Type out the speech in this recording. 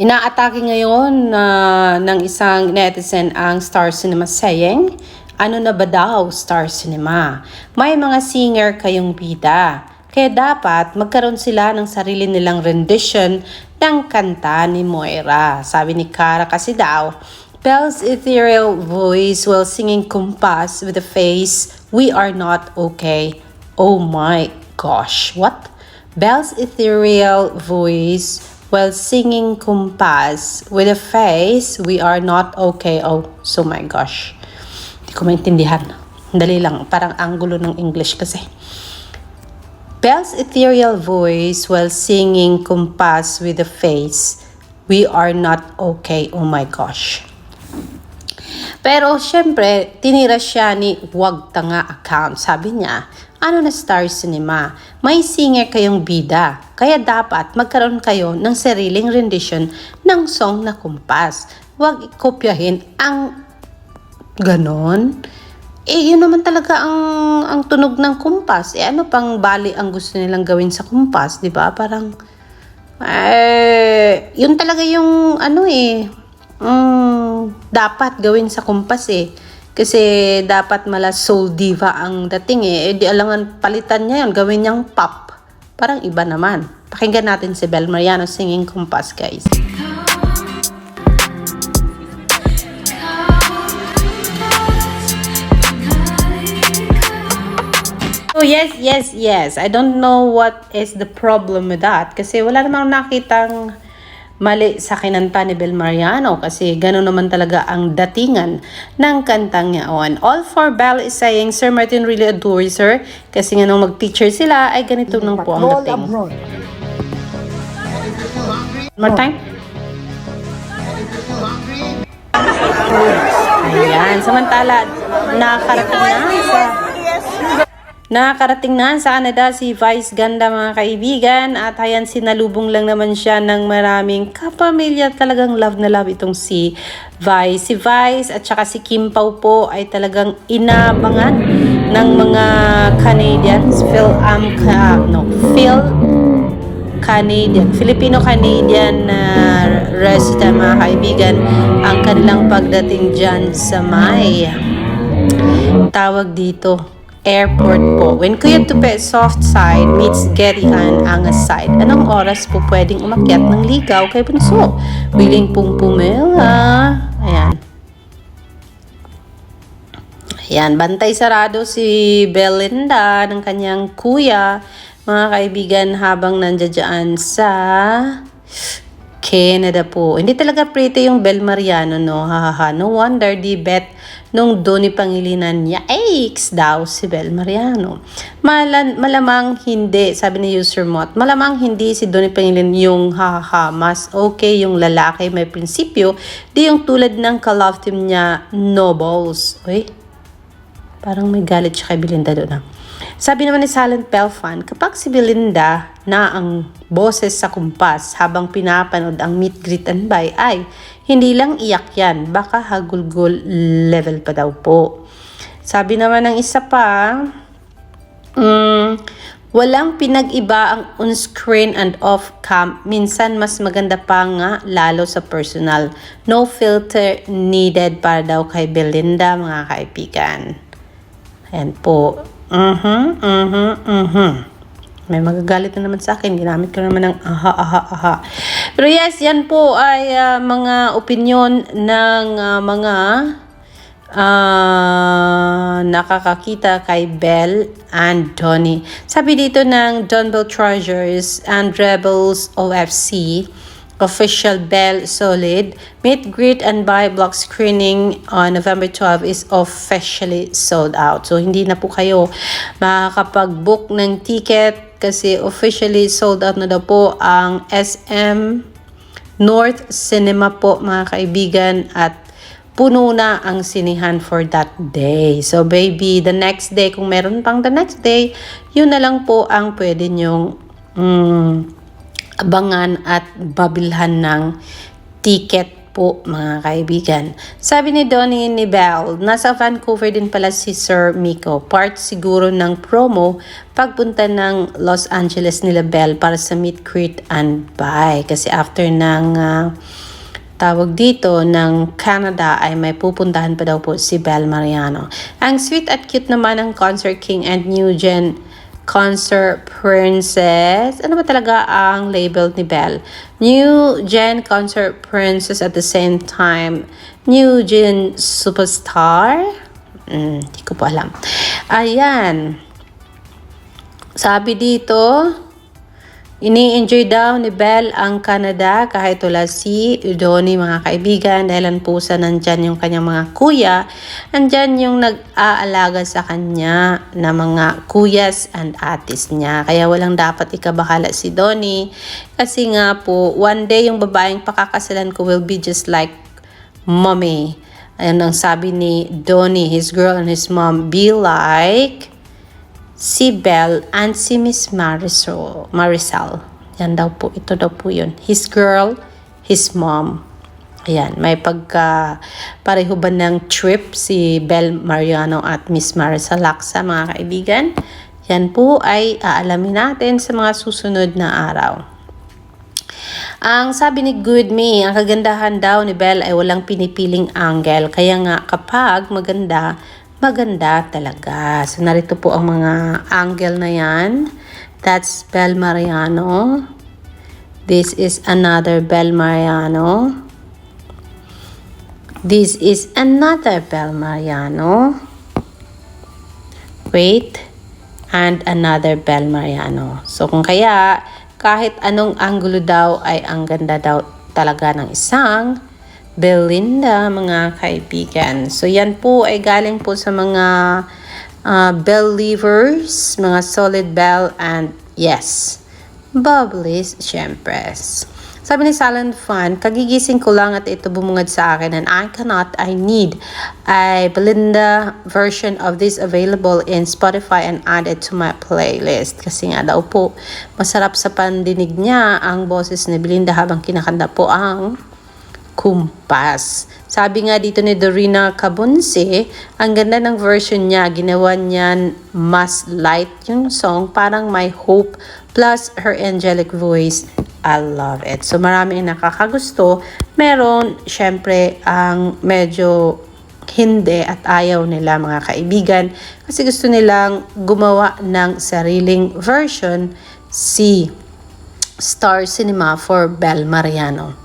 Inaatake ngayon na ng isang netizen ang Star Cinema saying, ano na ba daw Star Cinema? May mga singer kayong bida. Kaya dapat magkaroon sila ng sarili nilang rendition ng kanta ni Moira. Sabi ni Cara kasi daw, Belle's ethereal voice while singing Kumpas with a face, We are not okay. Oh my gosh, what? Belle's ethereal voice while singing Kumpas with a face, We are not okay. Oh, so my gosh. Hindi ko maintindihan. Dali lang, parang angulo ng English kasi. Belle's ethereal voice while singing Kumpas with a face, We are not okay. Oh my gosh. Pero syempre, tinira siya ni Wag Tanga account. Sabi niya, ano na Star Cinema? May singer kayong bida. Kaya dapat magkaroon kayo ng sariling rendition ng song na kumpas. Huwag kopyahin ang ganon. Eh, yun naman talaga ang, ang tunog ng kumpas. Eh, ano pang bali ang gusto nilang gawin sa kumpas, di ba? Parang, eh, yun talaga yung, ano eh, mm, dapat gawin sa kumpas eh. Kasi dapat mala soul diva ang dating eh. Eh, di alangan palitan niya yun, gawin niyang pop. Parang iba naman. Pakinggan natin si Bel Mariano singing kumpas, guys. Oh, yes, yes, yes. I don't know what is the problem with that. Kasi wala namang nakitang mali sa kinanta ni Bel Mariano kasi gano'n naman talaga ang datingan ng kantang yaon. All for Bell is saying, Sir Martin really adores her kasi nga nung mag-teacher sila ay ganito nang po ang dating. abroad. More time? Ayan, samantala nakakarating na sa Nakakarating na sa Canada si Vice Ganda mga kaibigan at ayan sinalubong lang naman siya ng maraming kapamilya. Talagang love na love itong si Vice. Si Vice at saka si Kim Pao po ay talagang inabangan ng mga Canadians. Phil, um, ka, no, Phil Canadian, Filipino-Canadian na resident mga kaibigan ang kanilang pagdating dyan sa may tawag dito airport po. When Kuya Tupe soft side meets Gary Ann angas side, anong oras po pwedeng umakyat ng ligaw kay Bunso? Willing pong pumila. Ayan. Ayan, bantay sarado si Belinda ng kanyang kuya, mga kaibigan, habang nandiyan sa Canada po. Hindi talaga pretty yung Bel Mariano, no? Hahaha. No wonder di bet nung doon ni Pangilinan niya. Aix daw si Bel Mariano. Malan, malamang hindi, sabi ni User Mot, malamang hindi si Donnie Pangilinan yung hahaha. Mas okay yung lalaki may prinsipyo, di yung tulad ng ka-love team niya, Nobles. Uy, Parang may galit siya kay Belinda doon. ah. Sabi naman ni Silent Pelfan, kapag si Belinda na ang boses sa kumpas habang pinapanood ang meet, greet, and buy ay hindi lang iyak yan, baka hagulgol level pa daw po. Sabi naman ng isa pa, mm, walang pinag-iba ang on-screen and off-cam. Minsan mas maganda pa nga lalo sa personal. No filter needed para daw kay Belinda mga kaibigan. Ayan po. Mhm, mhm, mhm. May magagalit na naman sa akin. Ginamit ko naman ng aha, aha, aha. Pero yes, yan po ay ah, mga opinion ng ah, mga ah, nakakakita kay Bell and Donnie. Sabi dito ng Don Bell Treasures and Rebels OFC, official Bell Solid. Meet, greet, and buy block screening on November 12 is officially sold out. So, hindi na po kayo makakapag-book ng ticket kasi officially sold out na daw po ang SM North Cinema po mga kaibigan at puno na ang sinihan for that day. So baby, the next day, kung meron pang the next day, yun na lang po ang pwede nyong mm, abangan at babilhan ng ticket po mga kaibigan. Sabi ni Donnie ni Belle, nasa Vancouver din pala si Sir Miko. Part siguro ng promo pagpunta ng Los Angeles nila Belle para sa meet, greet, and buy. Kasi after ng ah, tawag dito ng Canada ay may pupuntahan pa daw po si Belle Mariano. Ang sweet at cute naman ng Concert King and New Gen Concert Princess. Ano ba talaga ang label ni Belle? New Gen Concert Princess at the same time New Gen Superstar? Hmm, di ko po alam. Ayan. Sabi dito, Ini-enjoy daw ni Belle ang Canada kahit wala si Udoni mga kaibigan dahil po sa nandyan yung kanyang mga kuya. Andyan yung nag-aalaga sa kanya na mga kuyas and atis niya. Kaya walang dapat ikabahala si Donnie. Kasi nga po, one day yung babaeng pakakasalan ko will be just like mommy. Ayun ang sabi ni Donnie, his girl and his mom, be like si Belle and si Miss Marisol. Marisol. Yan daw po. Ito daw po yun. His girl, his mom. Ayan, may pagka pareho ba ng trip si Belle Mariano at Miss Marisol Laksa mga kaibigan. Yan po ay aalamin natin sa mga susunod na araw. Ang sabi ni Good Me, ang kagandahan daw ni Belle ay walang pinipiling angle. Kaya nga kapag maganda, maganda talaga. So narito po ang mga angle na yan. That's Belle Mariano. This is another Belle Mariano. This is another Belle Mariano. Wait. And another Belle Mariano. So kung kaya, kahit anong angulo daw ay ang ganda daw talaga ng isang Belinda, mga kaibigan. So, yan po ay galing po sa mga uh, believers, mga solid bell, and yes, bubblies, syempre. Sabi ni Silent Fun, kagigising ko lang at ito bumungad sa akin and I cannot, I need a Belinda version of this available in Spotify and add it to my playlist. Kasi nga daw po, masarap sa pandinig niya ang boses ni Belinda habang kinakanta po ang kumpas. Sabi nga dito ni Dorina Cabunse, ang ganda ng version niya, ginawa niyan mas light yung song, parang my hope plus her angelic voice. I love it. So marami ang nakakagusto. Meron, syempre, ang medyo hindi at ayaw nila mga kaibigan kasi gusto nilang gumawa ng sariling version si Star Cinema for Bel Mariano.